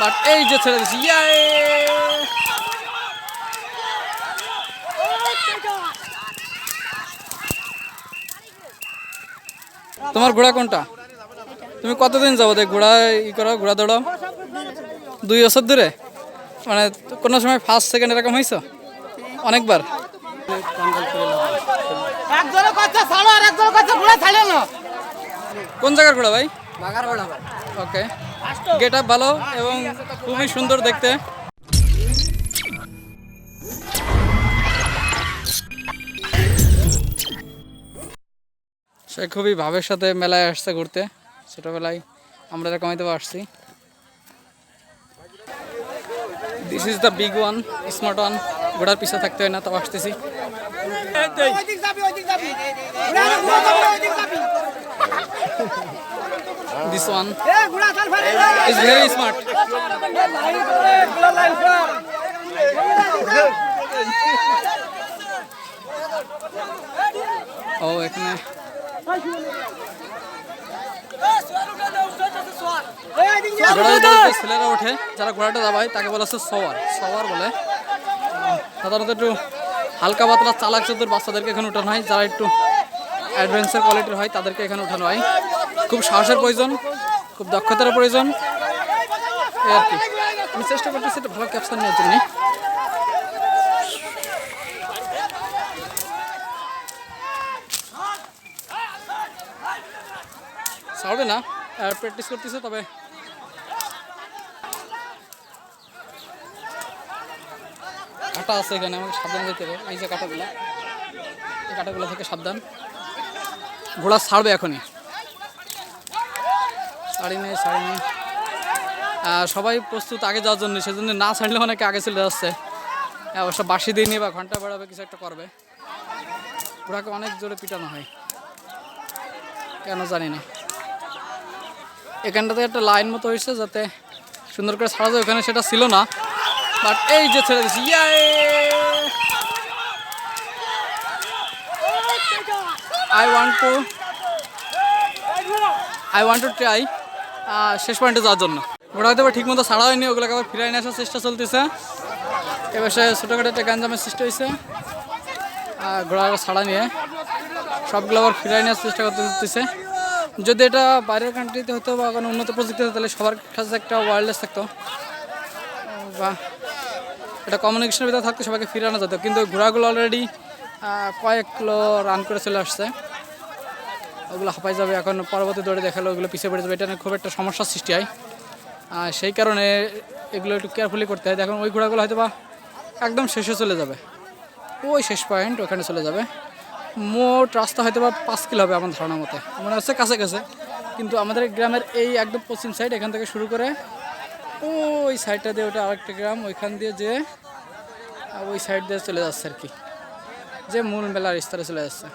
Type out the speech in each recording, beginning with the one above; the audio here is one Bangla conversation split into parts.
বাট এই যে ছেড়ে দিছি ইয়াই তোমার ঘোড়া কোনটা? তুমি কতদিন যাব দেখ ঘোড়া ই করো ঘোড়া দৌড়াও? দুই বছর ধরে? মানে কোনো সময় ফার্স্ট সেকেন্ড এরকম হয়েছ? অনেকবার? একজনের কাছে ছাড়ো আর একজনের কাছে ঘোড়া ছাড়ে না। কোন জায়গার ঘোড়া ভাই? ঘোড়া ওকে গেট আপ ভালো এবং খুবই সুন্দর দেখতে। সে খুবই ভাবের সাথে মেলায় আসছে ঘুরতে। ছোটবেলায় আমরা এরকম হয়তো আসছি। This is the big one smart one ঘোড়ার পিছনে থাকতে হয় না তাও আসতেছি। যাবি ওইদিক যাবি। ঘোড়া ঘোড়া যাবে। ইজ স্মার্ট ঘোড়া লাইন কর ও এখানে ছেলেরা ওঠে যারা ঘোড়াটা দাবায় তাকে বলা হচ্ছে সওয়ার সওয়ার বলে সাধারণত একটু হালকা পাতলা চালাক চতুর বাচ্চাদেরকে এখানে উঠানো হয় যারা একটু অ্যাডভেঞ্চার কোয়ালিটির হয় তাদেরকে এখানে উঠানো হয় খুব সাহসের প্রয়োজন, খুব দক্ষতার প্রয়োজন। আমি চেষ্টা করতেছি একটা ভালো ক্যাপশন নেওয়ার জন্য। ছাড়বে না প্র্যাকটিস করতেছে, তবে কাটা আছে এখানে, আমাকে সাবধান যেতে হবে। এই যে কাটাগুলো, এই কাটাগুলো থেকে সাবধান। ঘোড়া ছাড়বে এখনই। ছাড়ি নেই ছাড়ি নেই। সবাই প্রস্তুত আগে যাওয়ার জন্য, সেজন্য না ছাড়লে অনেকে আগে চলে যাচ্ছে। অবশ্য বাসি দিয়ে নিয়ে বা ঘণ্টা বেড়াবে, কিছু একটা করবে। ঘোড়াকে অনেক জোরে পিটানো হয়। কেন জানি না। এখানটাতে একটা লাইন মতো হয়েছে যাতে সুন্দর করে ছাড়া যায়, ওখানে সেটা ছিল না। বাট এই যে ছেড়ে ইয়াই I want to I want to try শেষ পয়েন্টে যাওয়ার জন্য। ওটা হয়তো ঠিক মতো ছাড়া হয়নি, ওগুলোকে আবার ফিরাই নিয়ে আসার চেষ্টা চলতেছে। এবার সে ছোটোখাটো একটা গাঞ্জামের সৃষ্টি হয়েছে। আর ঘোড়া ছাড়া নিয়ে সবগুলো আবার ফিরাই নেওয়ার চেষ্টা করতে দিতেছে যদি এটা বাইরের কান্ট্রিতে হতো বা কোনো উন্নত প্রযুক্তি হতো, তাহলে সবার কাছে একটা ওয়্যারলেস থাকতো। বা এটা কমিউনিকেশনের ভিতরে থাকতো, সবাইকে ফিরানো যেত। কিন্তু ঘোড়াগুলো অলরেডি কয়েক কিলো রান করে চলে আসছে। ওগুলো হাঁপাই যাবে। এখন পরবর্তী দৌড়ে দেখাল ওগুলো পিছিয়ে পড়ে যাবে। এটা খুব একটা সমস্যার সৃষ্টি হয়। আর সেই কারণে এগুলো একটু কেয়ারফুলি করতে হয়। দেখুন, ওই ঘোড়াগুলো হয়তো বা একদম শেষে চলে যাবে। ওই শেষ পয়েন্ট ওখানে চলে যাবে। মোট রাস্তা হয়তো বা পাঁচ কিলো হবে আমার ধারণা মতে। মনে হচ্ছে কাছে কাছে। কিন্তু আমাদের গ্রামের এই একদম পশ্চিম সাইড এখান থেকে শুরু করে ওই সাইডটা দিয়ে ওটা আরেকটা গ্রাম, ওইখান দিয়ে যে ওই সাইড দিয়ে চলে যাচ্ছে আর কি। যে মূল মেলার স্তরে চলে যাচ্ছে।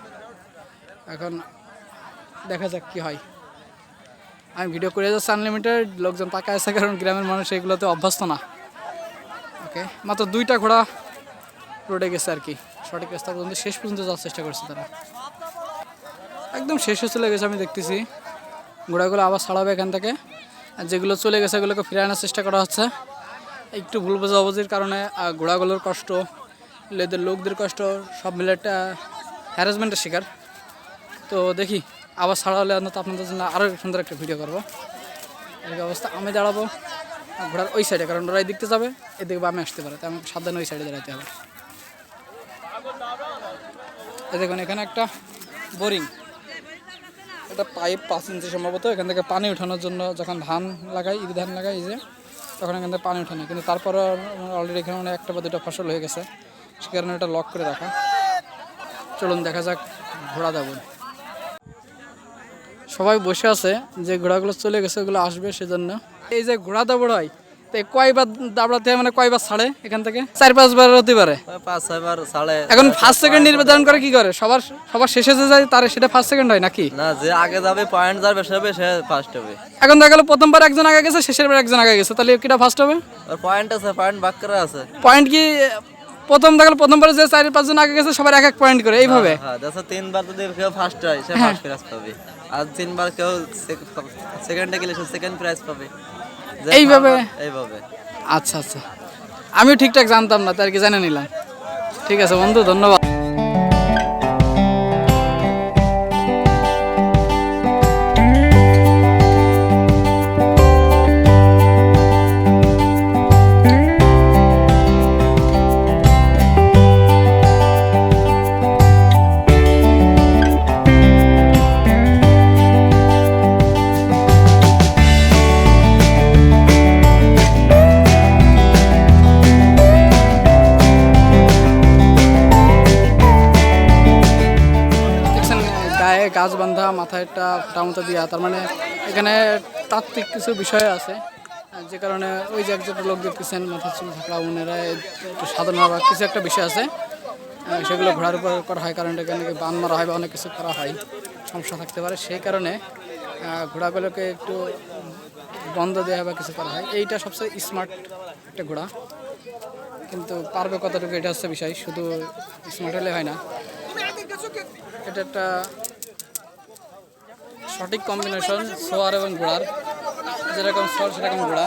এখন দেখা যাক কি হয়। আমি ভিডিও করে যাচ্ছি আনলিমিটেড লোকজন তাকায় আছে কারণ গ্রামের মানুষ এগুলোতে অভ্যস্ত না। ওকে মাত্র দুইটা ঘোড়া রোডে গেছে আর কি। সঠিক রাস্তা পর্যন্ত, শেষ পর্যন্ত যাওয়ার চেষ্টা করছে তারা। একদম শেষে চলে গেছে আমি দেখতেছি। ঘোড়াগুলো আবার ছাড়াবে এখান থেকে। আর যেগুলো চলে গেছে, এগুলোকে ফিরে আনার চেষ্টা করা হচ্ছে। একটু ভুল বোঝাবুঝির কারণে ঘোড়াগুলোর কষ্ট, লেদের, লোকদের কষ্ট, সব মিলে একটা হ্যারাসমেন্টের শিকার। তো দেখি আবার ছাড়া হলে অন্তত আপনাদের জন্য আরও সুন্দর একটা ভিডিও করব। এই অবস্থা, আমি দাঁড়াবো ঘোড়ার ওই সাইডে কারণ ওরা দেখতে যাবে, এদিকে বামে আসতে পারে, তাই আমাকে সাবধানে ওই সাইডে দাঁড়াতে হবে। এই দেখুন, এখানে একটা বোরিং এটা পাইপ পাঁচ ইঞ্চি সম্ভবত, এখান থেকে পানি উঠানোর জন্য যখন ধান লাগাই ঈদ ধান লাগাই যে, তখন এখান থেকে পানি ওঠানো কিন্তু তারপরে অলরেডি এখানে মানে একটা বা দুটো ফসল হয়ে গেছে, সে কারণে এটা লক করে রাখা। চলুন, দেখা যাক, ঘোড়া দেবো সবাই বসে আছে যে ঘোড়াগুলো চলে গেছে ওগুলো আসবে সেজন্য। এই যে ঘোড়া দাবড়াই তো কয়বার দাবড়াতে মানে কয়বার ছাড়ে এখান থেকে? চার পাঁচবার হতে পারে। পাঁচ ছয়বার সাড়ে এখন ফার্স্ট সেকেন্ড নির্বাচন করে কি করে? সবার সবার শেষে যে যায় তার সেটা ফার্স্ট সেকেন্ড হয় নাকি? না যে আগে যাবে পয়েন্ট যার বেশি হবে সে ফার্স্ট হবে। এখন দেখা গেলো প্রথমবার একজন আগে গেছে শেষের বার একজন আগে গেছে তাহলে কিটা ফার্স্ট হবে? পয়েন্ট আছে পয়েন্ট করা আছে। পয়েন্ট কি প্রথম দেখল প্রথমবার যে চারি পাঁচজন আগে গেছে সবার এক এক পয়েন্ট করে এইভাবে। হ্যাঁ দেখো তিনবার যদি কেউ ফার্স্ট হয় সে ফার্স্ট প্রাইজ পাবে। আর তিনবার কেউ সেকেন্ডে গেলে সে সেকেন্ড প্রাইজ পাবে। এইভাবে? এইভাবে। আচ্ছা আচ্ছা। আমিও ঠিকঠাক জানতাম না তার কি জানে নিলাম। ঠিক আছে বন্ধু ধন্যবাদ। মাথায় একটা টামতা দিয়া, তার মানে এখানে তাত্ত্বিক কিছু বিষয় আছে। যে কারণে ওই যে একজন লোক দেখতেছেন মাথার চুল থাকা একটু সাধনা বা কিছু একটা বিষয় আছে। সেগুলো ঘোড়ার উপর করা হয়, কারণ এখানে বান মারা হয় বা অনেক কিছু করা হয়, সমস্যা থাকতে পারে। সেই কারণে ঘোড়াগুলোকে একটু বন্ধ দেওয়া বা কিছু করা হয়। এইটা সবচেয়ে স্মার্ট একটা ঘোড়া। কিন্তু পারবে কতটুকু, এটা হচ্ছে বিষয়। শুধু স্মার্ট হলে হয় না। এটা একটা সঠিক কম্বিনেশন সোয়ার এবং ঘোড়ার, যেরকম সোয়ার সেরকম ঘোড়া।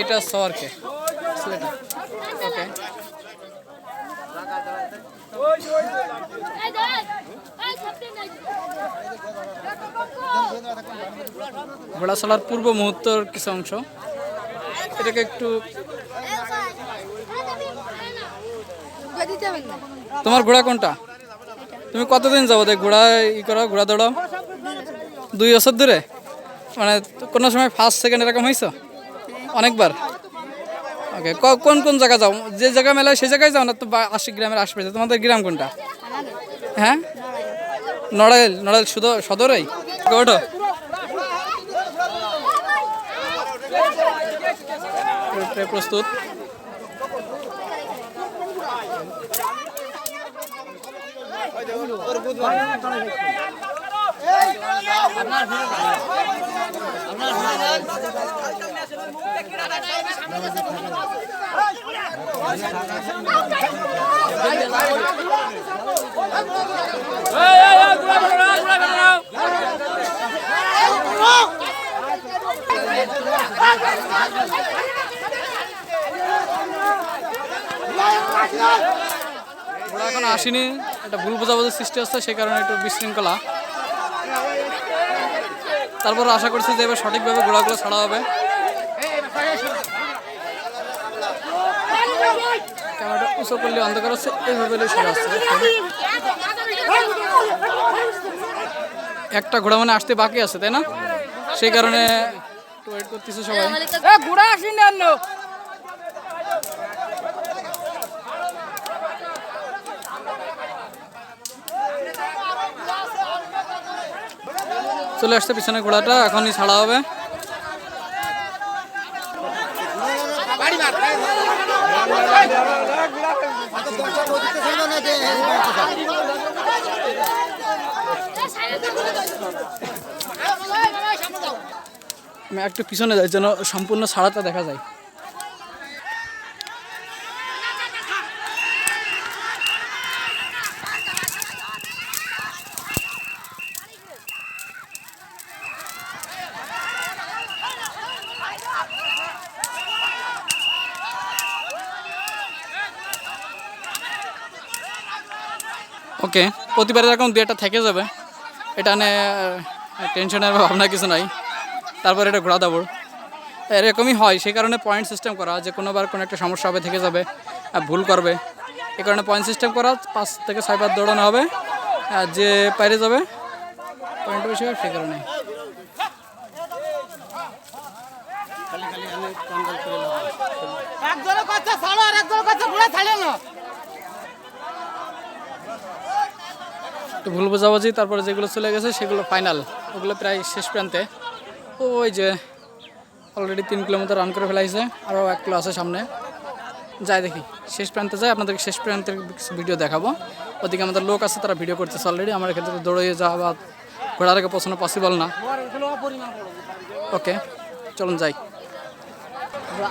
এটা সোয়ারকে ওকে। ঘোড়া চলার পূর্ব মুহূর্তর কিছু অংশ। এটাকে একটু তোমার ঘোড়া কোনটা? তুমি কতদিন যাব দেখ ঘোড়া ই করো, ঘোড়া দৌড়াও? দুই বছর ধরে? মানে কোনো সময় ফার্স্ট সেকেন্ড এরকম হয়েছো? অনেকবার? ওকে কোন কোন জায়গা যাও? যে জায়গা মেলা হয় সেই জায়গায় যাও না তো আশি গ্রামের আশপাশে? তোমাদের গ্রাম কোনটা? হ্যাঁ? নড়াইল নড়াইল শুধু সদরেই? ওঠো। প্রস্তুত। এখন আসেনি। একটা ভুল বোঝাবুঝির সৃষ্টি হচ্ছে সেই কারণে একটু বিশৃঙ্খলা। তারপর আশা করছি যে এবার সঠিকভাবে ঘোড়াগুলো ছাড়া হবে। ক্যামেরাটা উঁচু করলে অন্ধকার হচ্ছে, এইভাবে সরে একটা ঘোড়া মানে আসতে বাকি আছে, তাই না? সেই কারণে ওয়েট করতেছে সবাই। ঘোড়া আসেনি চলে আসছে পিছনে ঘোড়াটা, এখনই ছাড়া হবে। একটু পিছনে যাই, যেন সম্পূর্ণ ছাড়াটা দেখা যায়। ওকে প্রতিবার এরকম দু একটা থেকে যাবে। এটা নিয়ে টেনশনের ভাবনা কিছু নাই। তারপর এটা ঘোরা দাবড়। এরকমই হয়, সেই কারণে পয়েন্ট সিস্টেম করা, যে কোনোবার কোনো একটা সমস্যা হবে, থেকে যাবে ভুল করবে। এই কারণে পয়েন্ট সিস্টেম করা, পাঁচ থেকে ছয়বার দৌড়ানো হবে আর যে বাইরে যাবে পয়েন্ট বেশি হবে, সেই কারণে। একজনের কথা ছাড়ো, আর একজনের কথা না একটু ভুল বোঝাবুঝি, তারপরে যেগুলো চলে গেছে সেগুলো ফাইনাল ওগুলো প্রায় শেষ প্রান্তে। ওই যে অলরেডি তিন কিলোমিটার রান করে ফেলাইছে আরও এক কিলো আছে সামনে। যাই দেখি, শেষ প্রান্তে যাই, আপনাদেরকে শেষ প্রান্তের ভিডিও দেখাবো। ওদিকে আমাদের লোক আছে, তারা ভিডিও করতেছে অলরেডি আমার এখান থেকে দৌড়ে যাওয়া বা ঘোড়া রেখে পছন্দ পসিবল না। ওকে চলুন যাই।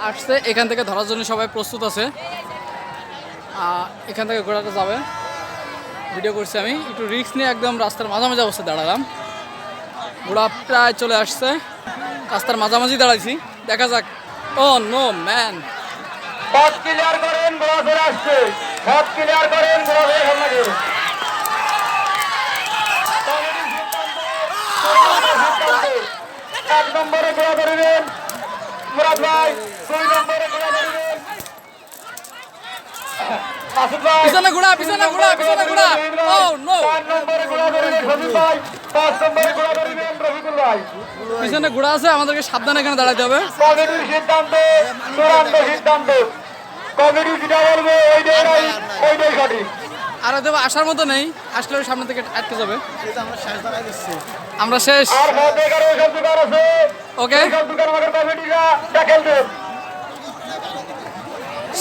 আসছে, এখান থেকে ধরার জন্য সবাই প্রস্তুত আছে। এখান থেকে ঘোড়াটা যাবে। ভিডিও করছি আমি। একটু রিস্ক নিয়ে একদম রাস্তার মাঝামাঝি অবস্থায় দাঁড়ালাম। ঘোড়া প্রায় চলে আসছে। রাস্তার মাঝামাঝি দাঁড়াইছি। দেখা যাক। Oh no man. এক নম্বরে ঘোড়া ধরিবেন। মুরাদ ভাই দুই নম্বরে ঘোড়া পিছনে ঘোড়া পিছনে ঘোড়া পিছনে ঘোড়া ও নো পিছনে ঘোড়া আছে আমাদেরকে সাবধানে এখানে দাঁড়াতে হবে। কমিটির সিদ্ধান্ত চূড়ান্ত সিদ্ধান্ত। কমিটি যেটা বলবে ওইটাই রাইট ওইটাই সঠিক আর দেবো আসার মতো নেই আসলে ওই সামনে থেকে আটকে যাবে। আমরা শেষ আর মধ্যে এখানে ওইসব আছে। ওকে ওইসব দোকান আমাদের কমিটিরা ট্যাকেল দেন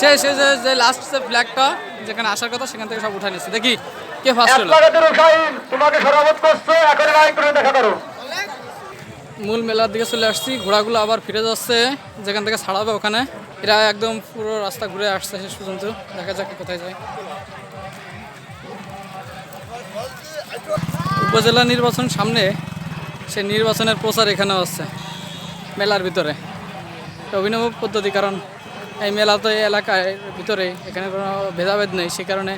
শেষ এই যে যে লাস্ট যে ফ্ল্যাগটা যেখানে আসার কথা সেখান থেকে সব উঠাই নিচ্ছে। দেখি কে ফার্স্ট হলো। তোমাকে সরাবত করছে এখন করে দেখা করো। মূল মেলার দিকে চলে আসছি ঘোড়াগুলো আবার ফিরে যাচ্ছে যেখান থেকে ছাড়াবে ওখানে। এরা একদম পুরো রাস্তা ঘুরে আসছে শেষ পর্যন্ত দেখা যাক কোথায় যায়। উপজেলা নির্বাচন সামনে সে নির্বাচনের প্রচার এখানেও আছে মেলার ভিতরে। অভিনব পদ্ধতি কারণ। এই মেলা তো এই এলাকায় ভিতরে এখানে কোনো ভেদাভেদ নেই সে কারণে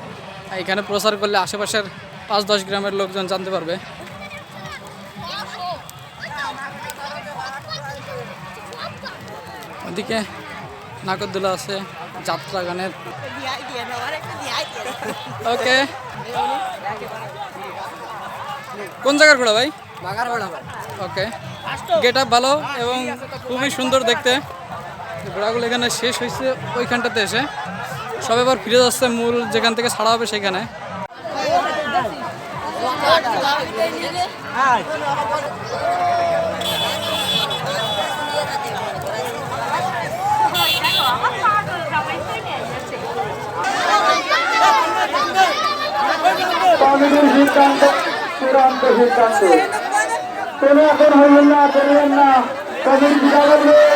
এখানে প্রচার করলে আশেপাশের পাঁচ দশ গ্রামের লোকজন জানতে পারবে। ওদিকে নাগরদোলা আছে যাত্রা গানের। ওকে। কোন জায়গার ঘোড়া ভাই? ওকে। গেট আপ ভালো এবং খুবই সুন্দর দেখতে। ঘোড়াগুলো এখানে শেষ হয়েছে ওইখানটাতে এসে। সব এবার ফিরে যাচ্ছে মূল যেখান থেকে ছাড়া হবে সেখানে। কোনো এখন হইবেন না করবেন না। কমিটি যেটা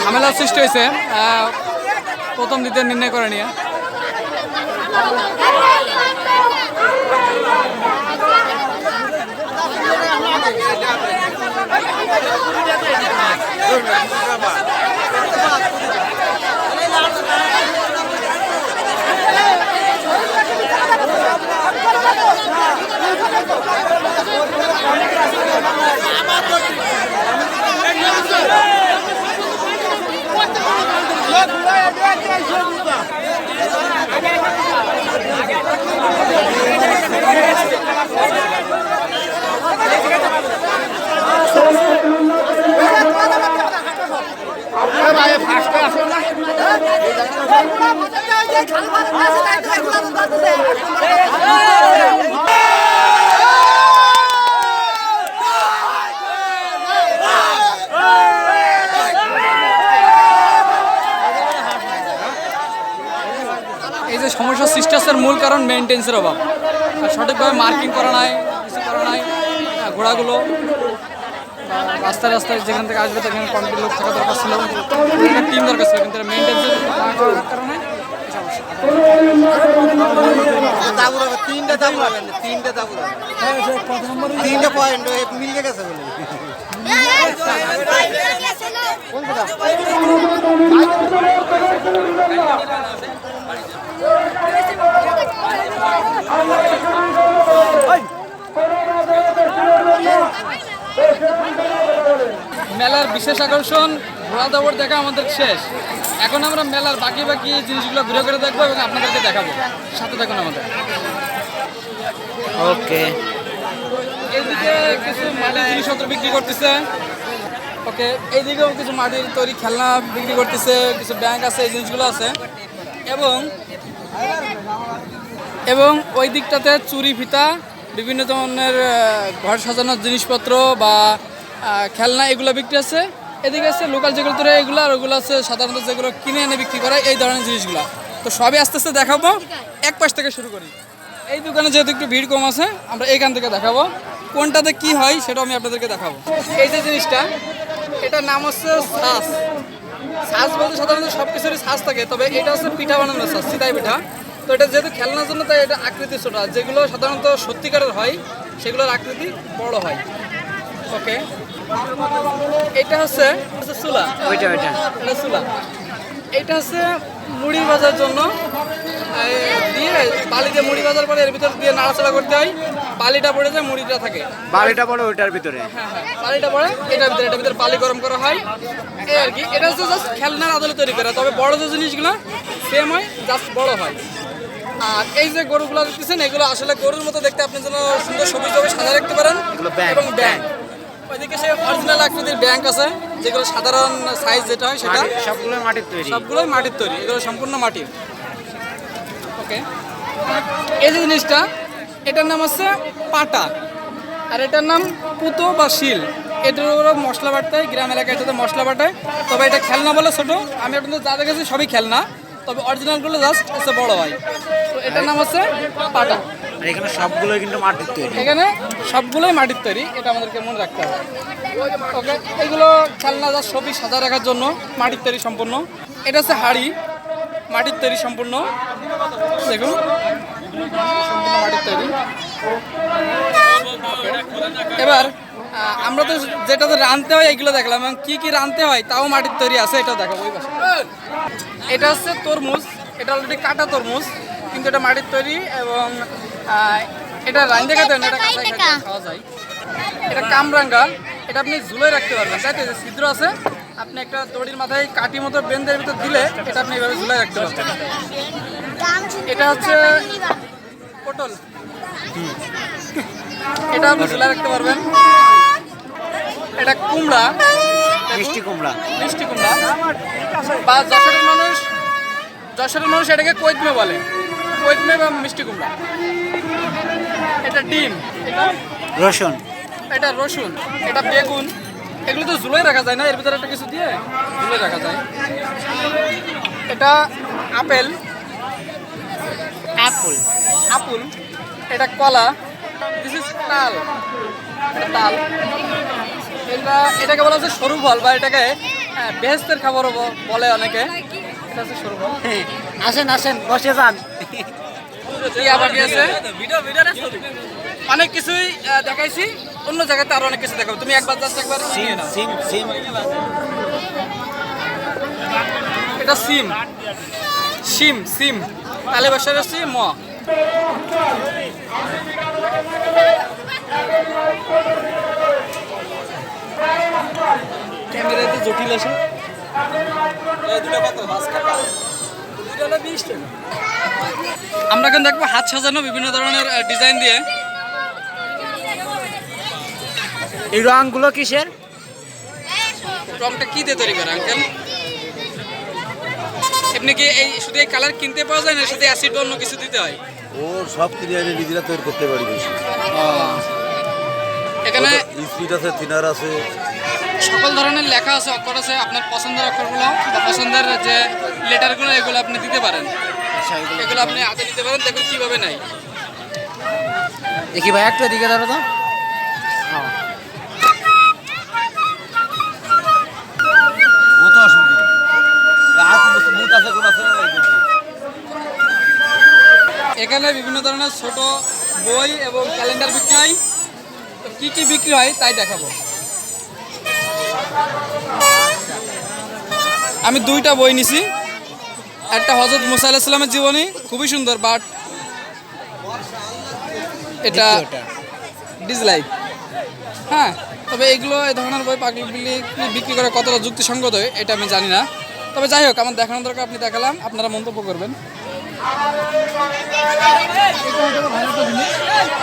ঝামেলার সৃষ্টি হয়েছে প্রথম দ্বিতীয় নির্ণয় করে নিয়ে। এই যে সমস্যা এর মূল কারণ মেনটেন্সের অভাব। সঠিকভাবে মার্কিং করা নাই কিছু করা নাই আহ, ঘোড়াগুলো। রাস্তায় রাস্তায় যেখান থেকে আসবে সেখানে কমিটির লোক থাকা দরকার ছিল। টিম দরকার ছিল কিন্তু মেনটেন্সের কারণে তিনটা দাবু তিনটা দাবু তিনটা পয়েন্ট মিলে গেছে মেলার বিশেষ আকর্ষণ ঘোড়া দৌড় দেখা আমাদের শেষ। এখন আমরা মেলার বাকি বাকি জিনিসগুলো ঘুরে ঘুরে দেখব এবং আপনাদেরকে দেখাবো। সাথে থাকুন আমাদের। ওকে। এইদিকে কিছু মাটির জিনিসপত্র বিক্রি করতেছে। ওকে এইদিকেও কিছু মাটির তৈরি খেলনা বিক্রি করতেছে। কিছু ব্যাংক আছে এই জিনিসগুলো আছে। এবং এবং ওই দিকটাতে চুরি ফিতা বিভিন্ন ধরনের ঘর সাজানোর জিনিসপত্র বা খেলনা এগুলো বিক্রি আছে। এদিকে আছে লোকাল যেগুলো তোরে এগুলো আর ওগুলো আছে সাধারণত যেগুলো কিনে এনে বিক্রি করে, এই ধরনের জিনিসগুলো। তো সবই আস্তে আস্তে দেখাবো। এক পাশ থেকে শুরু করি। এই দোকানে যেহেতু একটু ভিড় কম আছে, আমরা এখান থেকে দেখাবো। কোনটাতে কি হয় সেটা আমি আপনাদেরকে দেখাবো। এই যে জিনিসটা, এটার নাম হচ্ছে সাস। সাজ বলতে সাধারণত সব কিছুরই সাজ থাকে, তবে এটা হচ্ছে পিঠা বানানোর সাজ সিতাই পিঠা। তো এটা যেহেতু খেলনার জন্য, তাই এটা আকৃতি ছোটা। যেগুলো সাধারণত সত্যিকারের হয়, সেগুলোর আকৃতি বড় হয়। ওকে এটা হচ্ছে চুলা ওইটা চুলা এটা হচ্ছে মুড়ি ভাজার জন্য। দিয়ে বালি দিয়ে মুড়ি ভাজার পরে এর ভিতর দিয়ে নাড়াচাড়া করতে হয়। বালিটা পড়ে যায় মুড়িটা থাকে। বালিটা পড়ে ওইটার ভিতরে। হ্যাঁ হ্যাঁ। বালিটা পড়ে এটার ভিতরে এটার ভিতরে বালি গরম করা হয়। এই আর কি। এটা হচ্ছে জাস্ট খেলনার আদলে তৈরি করা। তবে বড় যে জিনিসগুলো সেম হয় জাস্ট বড় হয়। আর এই যে গরুগুলো দেখতেছেন এগুলো আসলে গরুর মতো দেখতে আপনি যেন সুন্দর সবুজ সবুজ সাজা রাখতে পারেন। এবং ব্যাংক ওইদিকে অরিজিনাল আকৃতির ব্যাংক আছে যেগুলো সাধারণ সাইজ যেটা হয় সেটা। মাটির তৈরি। সবগুলোই মাটির তৈরি এগুলো সম্পূর্ণ মাটির ওকে এই যে জিনিসটা এটার নাম পাটা। আর এটার নাম পুতো বা শিল। এটার মশলা বাটতে গ্রাম এলাকায় এটাতে মশলা বাটায়। তবে এটা খেলনা বলে ছোট আমি আপনাদের যা দেখেছি সবই খেলনা। তবে অরিজিনালগুলো জাস্ট বড় হয়। তো এটার নাম হচ্ছে পাটা। আর এখানে সবগুলো কিন্তু মাটির তৈরি। এখানে সবগুলোই মাটির তৈরি, এটা আমাদেরকে মনে রাখতে হবে। ওকে, এগুলো খেলনা যা ছবি সাজা রাখার জন্য মাটির তৈরি সম্পূর্ণ। এটা হচ্ছে হাড়ি, মাটির তৈরি সম্পূর্ণ। দেখুন, সম্পূর্ণ মাটির তৈরি। এবার আমরা তো যেটাতে রানতে হয়, এগুলো দেখলাম, এবং কি কি রানতে হয়, তাও মাটির তৈরি আছে, এটাও দেখাবো ওই পাশে। এটা হচ্ছে তরমুজ, এটা অলরেডি কাটা তরমুজ, কিন্তু এটা মাটির তৈরি, এবং এটা রাইন দেখা দেন এটা খাইতে খাওয়া যায়। এটা কামরাঙ্গা এটা আপনি ঝুলে রাখতে পারবেন। তাই তো যে ছিদ্র আছে আপনি একটা দড়ির মাথায় কাটি মতো বেন্দের ভিতর দিলে এটা আপনি এভাবে ঝুলে রাখতে পারবেন। এটা হচ্ছে পটল। এটা আপনি ঝুলে রাখতে পারবেন। এটা কুমড়া। মিষ্টি কুমড়া। মিষ্টি কুমড়া। বা যশোরের মানুষ যশোরের মানুষ এটাকে কৈতমে বলে। কৈতমে বা মিষ্টি কুমড়া। এটা ডিম। রসুন। এটা রসুন এটা বেগুন। এগুলো তো ঝুলোই রাখা যায় না এর ভিতরে একটা কিছু দিয়ে ঝুলে রাখা যায়। এটা আপেল। অ্যাপল আপুল। এটা কলা। দিস ইজ তাল। এটা তাল। এটা এটাকে বলা হচ্ছে সরু ফল বা এটাকে হ্যাঁ, বেহেস্তের খাবারও বলে অনেকে। এটা হচ্ছে সরু ফল আসেন আসেন বসে যান। টিয়া পাখি আছে? অনেক কিছুই দেখাইছি। অন্য জায়গাতে আরও অনেক কিছু দেখাবো। তুমি একবার জাস্ট একবার এটা সিম। সিম সিম। তালে বসার সিম ম। ক্যামেরাতে জটিল আছে। আমরা এখন দেখব হাত সাজানো বিভিন্ন ধরনের ডিজাইন দিয়ে। এই রঙগুলো কিসের? রংটা কি দিয়ে তৈরি করে আঙ্কেল এমনি কি এই শুধু এই কালার কিনতে পাওয়া যায় না শুধু অ্যাসিড অন্য কিছু দিতে হয়? ও সব কিনে এনে নিজেরা তৈরি করতে পারি বেশি। এখানে স্পিড আছে থিনার আছে। সকল ধরনের লেখা আছে অক্ষর আছে আপনার পছন্দের অক্ষরগুলো বা পছন্দের যে লেটারগুলো এগুলো আপনি দিতে পারেন। এগুলো আপনি হাতে নিতে পারেন দেখুন কীভাবে নাই দেখি ভাই একটু এদিকে ধরো তো। না, এই করছি। এখানে বিভিন্ন ধরনের ছোট বই এবং ক্যালেন্ডার বিক্রি হয় তো কী কী বিক্রি হয় তাই দেখাবো। আমি দুইটা বই নিছি। একটা হজরত মুসা আলাহিসাল্লামের জীবনী খুবই সুন্দর বাট এটা। ডিসলাইক হ্যাঁ তবে এগুলো এই ধরনের বই পাগলি বিক্রি করে কতটা যুক্তিসঙ্গত এটা আমি জানি না। তবে যাই হোক আমার দেখানোর দরকার আপনি দেখালাম আপনারা মন্তব্য করবেন।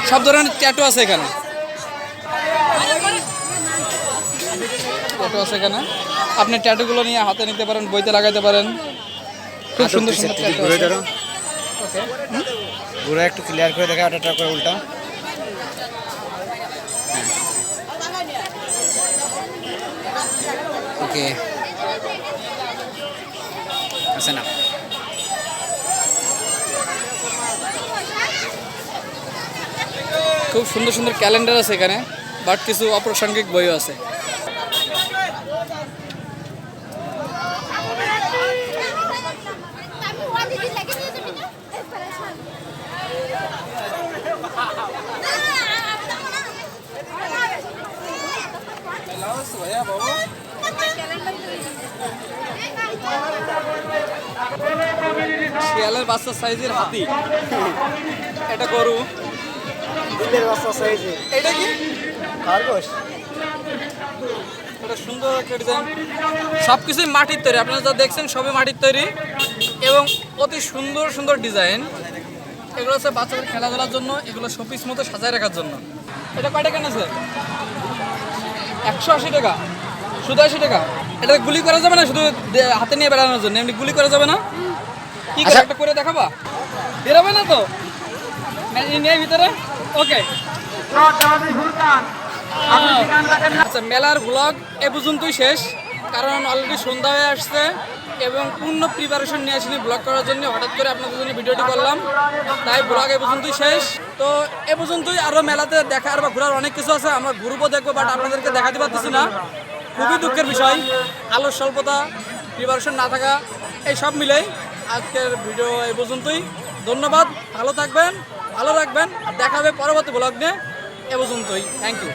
সব ধরনের ট্যাটু আছে এখানে। ট্যাটু আছে এখানে। আপনি ট্যাটুগুলো নিয়ে হাতে নিতে পারেন বইতে লাগাইতে পারেন। খুব সুন্দর সুন্দর ট্যাটু আছে। ঘুরে একটু ক্লিয়ার করে দেখা ওটা করে উল্টা। ওকে আছে না? খুব সুন্দর সুন্দর ক্যালেন্ডার আছে এখানে বাট কিছু অপ্রাসঙ্গিক বইও আছে। শিয়ালের বাচ্চা সাইজের হাতি। এটা গরু। বাচ্চা সাইজে। এটা কি? খরগোশ। এটা সুন্দর একটা ডিজাইন সব কিছুই মাটির তৈরি। আপনারা যা দেখছেন সবই মাটির তৈরি। এবং অতি সুন্দর সুন্দর ডিজাইন এগুলো হচ্ছে বাচ্চাদের খেলাধুলার জন্য এগুলো শোপিস মতো সাজায় রাখার জন্য। এটা কয় টাকা আছে? একশো আশি টাকা। শুধু আশি টাকা। এটা গুলি করা যাবে না শুধু হাতে নিয়ে বেড়ানোর জন্য। এমনি গুলি করা যাবে না। কি করে? একটা করে দেখাবা? বেরোবে না তো? নিয়ে ভিতরে? ওকে আচ্ছা মেলার ব্লগ এ পর্যন্তই শেষ। কারণ অলরেডি সন্ধ্যা হয়ে আসছে। এবং পূর্ণ প্রিপারেশন নিয়ে আসিনি ব্লগ করার জন্য। হঠাৎ করে আপনাদের জন্য ভিডিওটি করলাম। তাই ব্লগ এ পর্যন্তই শেষ। তো এ পর্যন্তই আরও মেলাতে দেখার বা ঘোরার অনেক কিছু আছে, আমরা গ্রুপও দেখব বাট আপনাদেরকে দেখাতে পারতেছি না। খুবই দুঃখের বিষয়, আলোর স্বল্পতা প্রিপারেশন না থাকা, এই সব মিলেই আজকের ভিডিও এই পর্যন্তই। ধন্যবাদ, ভালো থাকবেন, ভালো রাখবেন। আর পরবর্তী ব্লগ নিয়ে। এ পর্যন্তই। Thank you